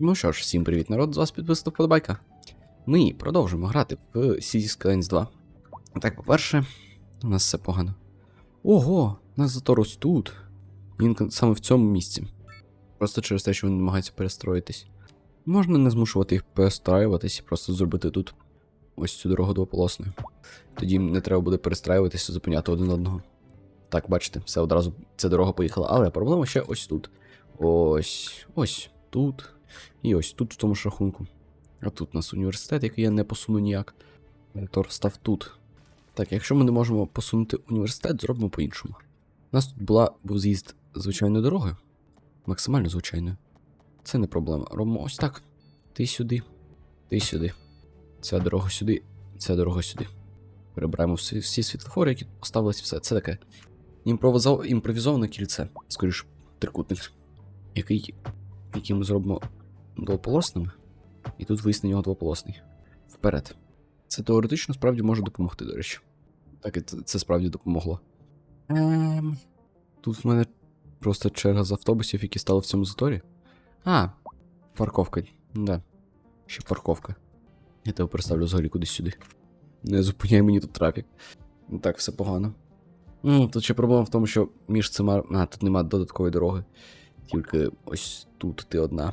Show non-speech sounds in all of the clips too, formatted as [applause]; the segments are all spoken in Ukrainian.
Ну що ж, всім привіт, народ, з вас підписав Подобайка. Ми продовжуємо грати в Cities Skylines 2. Так, по-перше, у нас все погано. Ого, нас затор ось тут. Він саме в цьому місці. Просто через те, що вони намагаються перестроїтись. Можна не змушувати їх перестраюватись і просто зробити тут ось цю дорогу двополосною. Тоді не треба буде перестраюватися, зупиняти один одного. Так, бачите, все одразу ця дорога поїхала. Але проблема ще ось тут. Ось, ось тут. І ось тут в тому ж рахунку. А тут у нас університет, який я не посуну ніяк. Ректор став тут. Так, якщо ми не можемо посунути університет, зробимо по-іншому. У нас тут була, був з'їзд звичайною дорогою. Максимально звичайною. Це не проблема. Робимо ось так. Ти сюди, ти сюди. Ця дорога сюди, ця дорога сюди. Перебираємо всі, всі світлофори, які поставились, все. Це таке імпровізоване кільце, скоріш, трикутник, який, який ми зробимо двополосним, і тут вийде на нього двополосний. Вперед. Це теоретично справді може допомогти, до речі. Так, і це, справді допомогло. Ем... Тут в мене просто черга з автобусів, які стали в цьому заторі. А, парковка. Да. Ще парковка. Я тебе переставлю взагалі кудись сюди. Не зупиняй мені тут трафік. Так, все погано. Ну, тут ще проблема в тому, що між цими. А, тут нема додаткової дороги. Тільки ось тут ти одна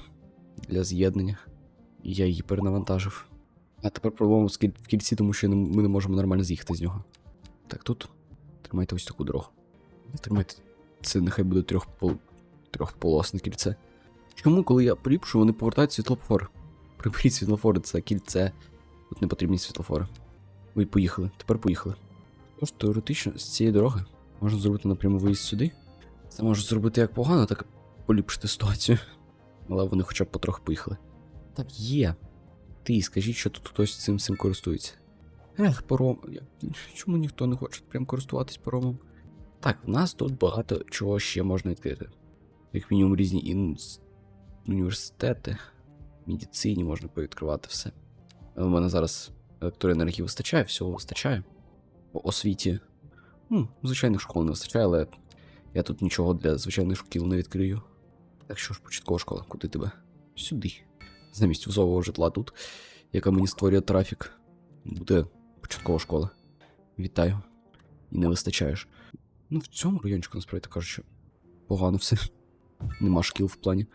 для з'єднання. І я її перенавантажив. А тепер проблема в кільці, тому що ми не можемо нормально з'їхати з нього. Так, тут. Тримайте ось таку дорогу. Тримайте. Це нехай буде трьохпол... трьохполосне кільце. Чому, коли я поліпшу, вони повертають світлофор? Приберіть світлофори, це кільце. Тут не потрібні світлофори. Ой, поїхали. Тепер поїхали. Тож теоретично з цієї дороги можна зробити напряму виїзд сюди. Це може зробити як погано, так поліпшити ситуацію. Але вони хоча б потрохи поїхали. Так є. Ти скажіть, що тут хтось цим всім користується. Ех, паром. Чому ніхто не хоче прям користуватись паромом? Так, в нас тут багато чого ще можна відкрити. Як мінімум різні інс... університети, медицині можна повідкривати все. У мене зараз електроенергії вистачає, всього вистачає. По освіті. Ну, звичайних школ не вистачає, але я тут нічого для звичайних шкіл не відкрию. Так що ж, початкова школа, куди тебе? Сюди. Замість вузового житла тут, яка мені створює трафік. Буде початкова школа. Вітаю. І не вистачаєш. Ну, в цьому райончику, насправді кажучи, погано все. Нема шкіл в плані.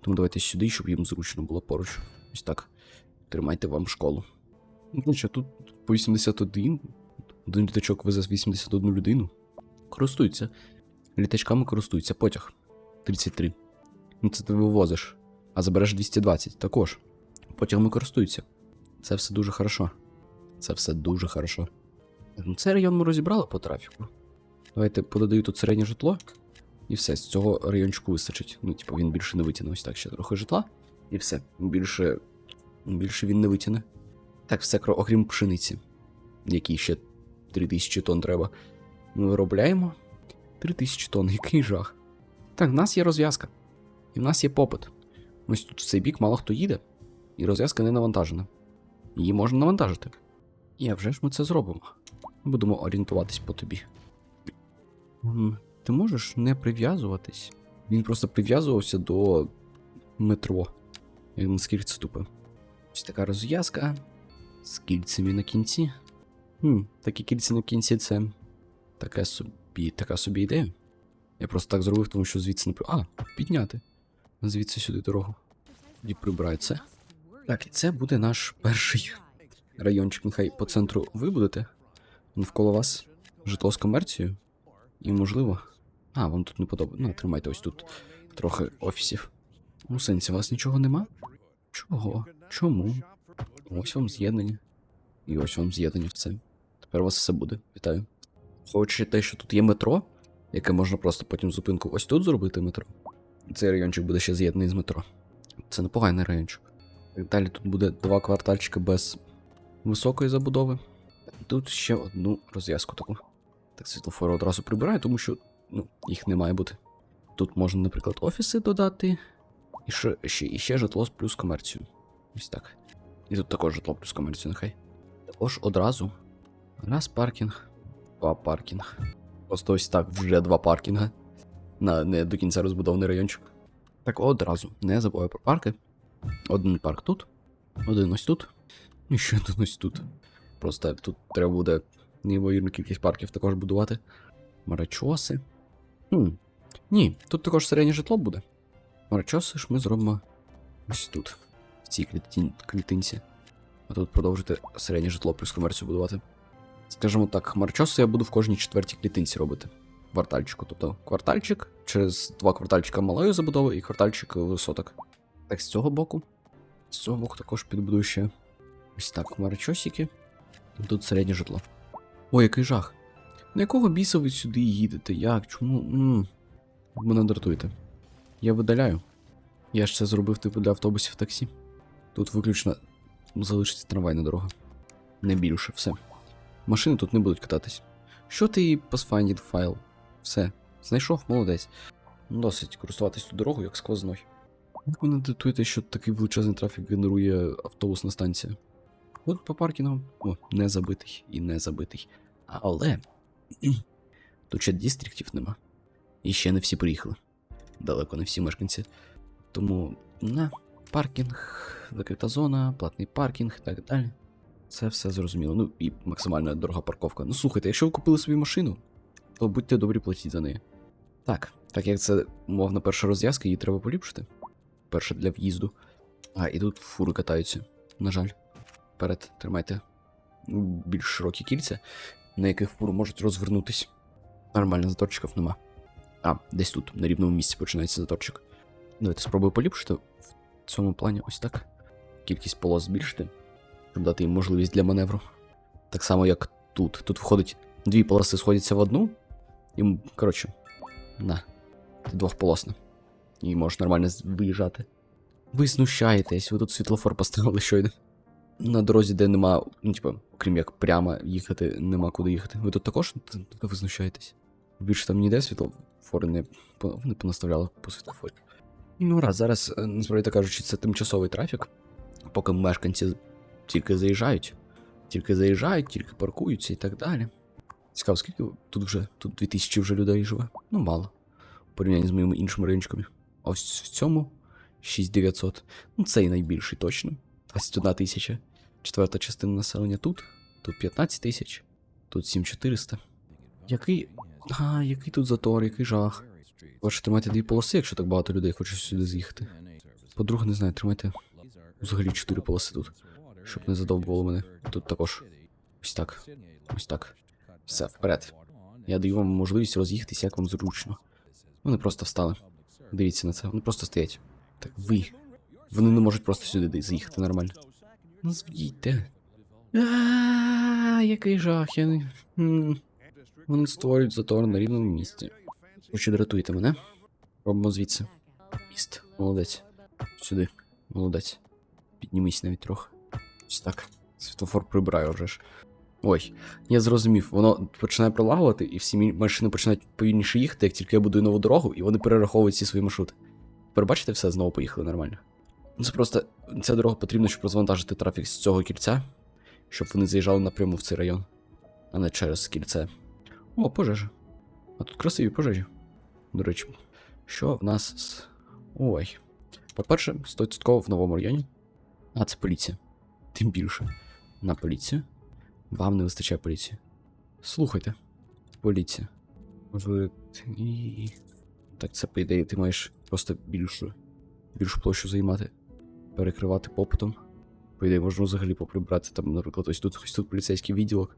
Тому давайте сюди, щоб їм зручно було поруч. Ось так. Тримайте вам школу. Ну, що, тут по 81. Один літачок везе 81 людину. Користуються. Літачками користуються потяг. 33. Ну це ти вивозиш. А забереш 220 також. Потягами користуються. Це все дуже хорошо. Це все дуже хорошо. Ну, цей район ми розібрали по трафіку. Давайте пододаю тут середнє житло. І все, з цього райончику вистачить. Ну, типу, він більше не витягне. Ось так ще трохи житла. І все. Більше. Більше він не витягне. Так, все, окрім пшениці. Якій ще 3000 тонн треба. Ми виробляємо 3000 тонн, який жах. Так, в нас є розв'язка. І в нас є попит. Ось тут в цей бік мало хто їде, і розв'язка не навантажена. Її можна навантажити. І а вже ж ми це зробимо. Будемо орієнтуватись по тобі. Ти можеш не прив'язуватись. Він просто прив'язувався до метро. Це тупо. Ось така розв'язка з кільцями на кінці. Хм, такі кільці на кінці це таке собі, така собі ідея. Я просто так зробив, тому що звідси не при- А, підняти. Звідси сюди дорогу. Тоді прибираю це. Так, і це буде наш перший райончик. Нехай по центру ви будете. Навколо вас житло з комерцією. І можливо. А, вам тут не подобається. Ну, тримайте ось тут трохи офісів. У сенсі, у вас нічого нема? Чого? Чому? Ось вам з'єднання. І ось вам з'єднання в це. Тепер у вас все буде. Вітаю. Хоче те, що тут є метро, яке можна просто потім зупинку ось тут зробити метро. Цей райончик буде ще з'єднаний з метро. Це непоганий райончик. Далі тут буде два квартальчики без високої забудови. Тут ще одну розв'язку таку. Так, світлофори одразу прибираю, тому що ну, їх не має бути. Тут можна, наприклад, офіси додати. І ще, ще, і ще житло плюс комерцію. Ось так. І тут також житло плюс комерцію, нехай. Також одразу. Раз паркінг, два паркінг. Просто ось так вже два паркінга. На не до кінця розбудований райончик. Так одразу. Не забувай про парки. Один парк тут, один ось тут, і ще один ось тут. Просто тут треба буде неймовірну кількість парків також будувати. Марачоси. Хм. Ні, тут також середнє житло буде. Марачоси ж ми зробимо ось тут, в цій клітин- клітинці. А тут продовжити середнє житло плюс комерцію будувати. Скажімо так, хмарчоси я буду в кожній четвертій клітинці робити. Квартальчику. Тобто квартальчик, через два квартальчика малої забудови і квартальчик висоток. Так, з цього боку. З цього боку також підбудую ще ось так хмарочосики. Тут середнє житло. Ой, який жах. На якого біса ви сюди їдете? Як? Чому? м Ви Мене дратуєте. Я видаляю. Я ж це зробив типу для автобусів таксі. Тут виключно залишиться трамвайна дорога. Не більше, все. Машини тут не будуть кататись. Що ти Pathfinder файл? Все. Знайшов, молодець. Досить користуватись ту дорогу як сквозною. Як ви не датуєте, що такий величезний трафік генерує автобусна станція? От по паркінгам. О, не забитий і не забитий. Але. [clears throat] Тут ще дістріктів нема. І ще не всі приїхали. Далеко не всі мешканці. Тому на паркінг, закрита зона, платний паркінг і так далі. Це все зрозуміло. Ну і максимальна дорога парковка. Ну слухайте, якщо ви купили собі машину, то будьте добрі платіть за неї. Так, так як це мовна перша розв'язка, її треба поліпшити. Перша для в'їзду. А, і тут фури катаються. На жаль. Вперед, тримайте більш широкі кільця, на яких фури можуть розвернутись. Нормально, заторчиків нема. А, десь тут, на рівному місці починається заторчик. Давайте спробую поліпшити в цьому плані ось так. Кількість полос збільшити, щоб дати їм можливість для маневру. Так само, як тут. Тут входить дві полоси сходяться в одну. І, коротше, на. Ти двохполосна. І можеш нормально виїжджати. Ви знущаєтесь, ви тут світлофор поставили щойно. На дорозі, де нема, ну, типу, окрім як прямо їхати, нема куди їхати. Ви тут також ви знущаєтесь? Більше там ніде світлофори не, не понаставляли по світлофорі. Ну, раз, зараз, е, насправді кажучи, це тимчасовий трафік, поки мешканці тільки заїжджають, тільки заїжджають, тільки паркуються і так далі. Цікаво, скільки тут вже, тут 2000 вже людей живе? Ну, мало. В порівнянні з моїми іншими райончиками. А ось в цьому 6900. Ну, цей найбільший точно. 21 тисяча. Четверта частина населення тут. Тут 15 тисяч. Тут 7400. Який. А, який тут затор, який жах. Ваше тримайте дві полоси, якщо так багато людей хоче сюди з'їхати. По-друге, не знаю, тримайте взагалі чотири полоси тут, щоб не задовбувало мене. Тут також. Ось так. Ось так. Все, вперед. Я даю вам можливість роз'їхатися, як вам зручно. Вони просто встали. Дивіться на це, вони просто стоять. Так ви. Вони не можуть просто сюди заїхати нормально. Ну, звійте. А, який жах, я не. Вони створюють затор на рівному місці. Хоче дратуєте мене? Робимо звідси. Міст. Молодець. Сюди. Молодець. Піднімись навіть трохи. Ось так. Світлофор прибираю вже ж. Ой, я зрозумів, воно починає пролагувати, і всі машини починають повільніше їхати, як тільки я будую нову дорогу, і вони перераховують всі свої маршрути. Тепер все знову поїхали нормально. Ну, Це просто ця дорога потрібна, щоб розвантажити трафік з цього кільця, щоб вони заїжджали напряму в цей район, а не через кільце. О, пожежа. А тут красиві пожежі. До речі, що в нас з. Ой. По-перше, 100% в новому районі. А, це поліція. Тим більше. На поліцію. Вам не вистачає поліції. Слухайте. Поліція. Можливо, і. Так, це по ідеї, ти маєш просто більшу, більшу площу займати, перекривати попитом. По ідеї, можна взагалі поприбрати там, наприклад, ось тут, ось тут поліцейський відділок.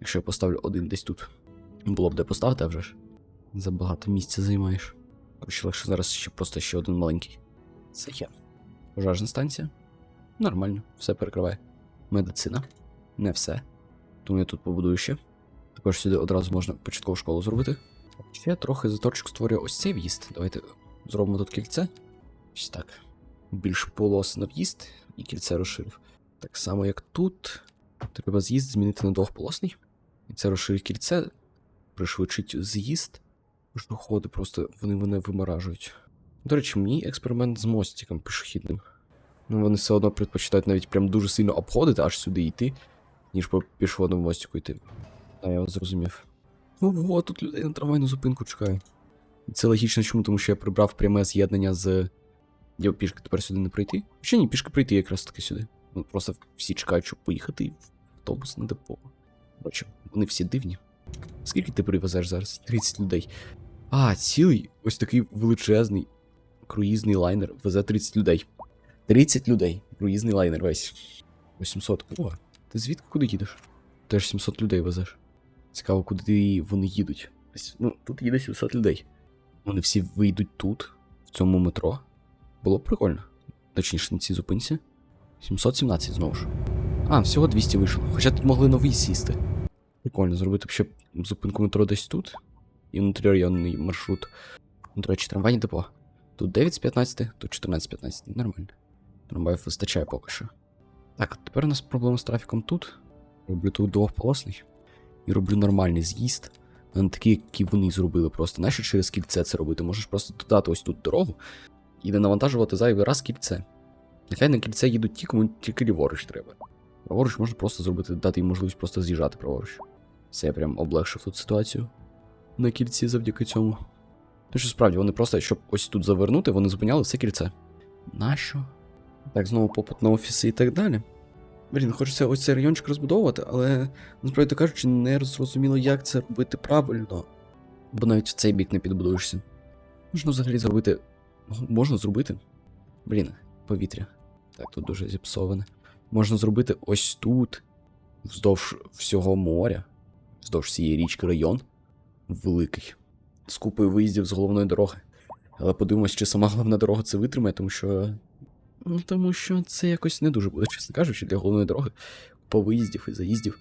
Якщо я поставлю один десь тут. Було б де поставити, а вже ж. Забагато місця займаєш. Коротше, легше зараз ще просто ще один маленький. Це я. Пожежна станція. Нормально, все перекриває. Медицина. Не все. Тому я тут побудую ще. Також сюди одразу можна початкову школу зробити. Ще трохи заторчик створює ось цей в'їзд. Давайте зробимо тут кільце. Ось так. Більш полос на в'їзд і кільце розширив. Так само, як тут. Треба з'їзд змінити на двохполосний. І це розширить кільце, пришвидшить з'їзд. Пішоходи просто вони мене виморажують. До речі, мій експеримент з мостиком пішохідним. Ну, вони все одно предпочитають навіть прям дуже сильно обходити, аж сюди йти, ніж по пішохідному мостику йти. А я вас зрозумів. Ого, тут людей на трамвайну зупинку чекає. Це логічно чому, тому що я прибрав пряме з'єднання з Я пішки тепер сюди не пройти. Ще ні, пішки прийти якраз таки сюди. Ну, просто всі чекають, щоб поїхати в автобусне депо. Коротше, вони всі дивні. Скільки ти привезеш зараз? 30 людей. А, цілий ось такий величезний круїзний лайнер везе 30 людей. 30 людей. Круїзний лайнер весь. 800. О, ти звідки куди їдеш? Теж 700 людей везеш. Цікаво, куди вони їдуть. Ну, тут їде 700 людей. Вони всі вийдуть тут, в цьому метро. Було б прикольно. Точніше, на цій зупинці. 717 знову ж. А, всього 200 вийшло. Хоча тут могли нові сісти. Прикольно, зробити б ще зупинку метро десь тут. І внутрірайонний маршрут. Ну, до речі, трамвайні депо. Тут 9 з 15, тут 14 з 15. Нормально. Трамваїв вистачає поки що. Так, тепер у нас проблема з трафіком тут. Роблю тут двохполосний. І роблю нормальний з'їзд. Не такий, який вони зробили просто. Нащо через кільце це робити? Можеш просто додати ось тут дорогу і не навантажувати зайвий раз кільце. Нехай на кільце їдуть ті, кому тільки ліворуч треба. Праворуч можна просто зробити, дати їм можливість просто з'їжджати праворуч. Це я прям облегшив тут ситуацію на кільці завдяки цьому. Ну що справді, вони просто, щоб ось тут завернути, вони зупиняли все кільце. Нащо? Так, знову попит на офіси і так далі. Блін, хочеться ось цей райончик розбудовувати, але насправді кажучи, не зрозуміло, як це робити правильно. Бо навіть в цей бік не підбудуєшся. Можна взагалі зробити. Можна зробити. Блін, повітря. Так, тут дуже зіпсоване. Можна зробити ось тут, вздовж всього моря, вздовж всієї річки район. Великий. З купою виїздів з головної дороги. Але подивимось, чи сама головна дорога це витримає, тому що. Ну, тому що це якось не дуже буде, чесно кажучи, для головної дороги. По виїздів і заїздів.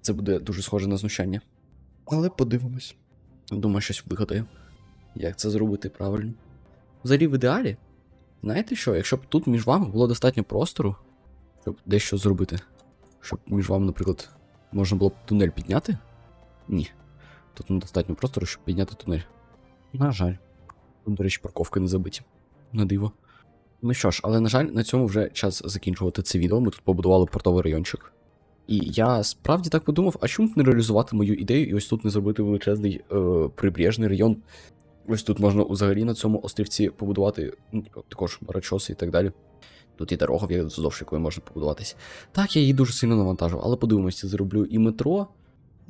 Це буде дуже схоже на знущання. Але подивимось. Думаю, щось вигадаю. Як це зробити правильно? Взагалі, в ідеалі, знаєте що, якщо б тут між вами було достатньо простору, щоб дещо зробити. Щоб між вами, наприклад, можна було б тунель підняти? Ні. Тут недостатньо простору, щоб підняти тунель. На жаль. Тут, до речі, парковки не забиті. На диво. Ну що ж, але на жаль, на цьому вже час закінчувати це відео. Ми тут побудували портовий райончик. І я справді так подумав, а чому б не реалізувати мою ідею і ось тут не зробити величезний е, прибережний район. Ось тут можна взагалі на цьому острівці побудувати ну, також барачоси і так далі. Тут і дорога, вздовж якої можна побудуватись. Так, я її дуже сильно навантажив, але подивимося, зроблю і метро,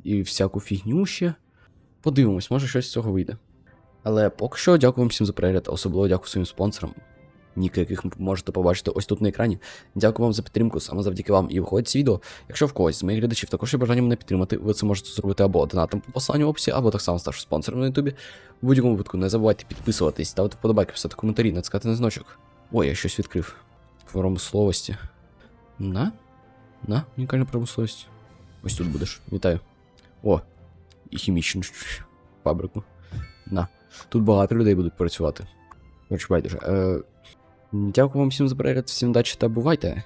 і всяку фігню ще. Подивимось, може щось з цього вийде. Але поки що дякую всім за перегляд, особливо дякую своїм спонсорам, ніки яких можете побачити ось тут на екрані. Дякую вам за підтримку, саме завдяки вам. І виходить з відео. Якщо в когось з моїх глядачів також є бажання мене підтримати, ви це можете зробити або донатом по посланню в описі, або так само ставши спонсором на ютубі. В будь-якому випадку не забувайте підписуватись, ставити вподобайки, писати коментарі, натискати на значок. Ой, я щось відкрив. Промисловості. На? На, унікальна промисловість. Ось тут будеш. Вітаю. О, і хімічну фабрику. На. Тут багато людей будуть працювати. Коротше, байдуже. Е, дякую вам всім за перегляд, всім удачі та бувайте.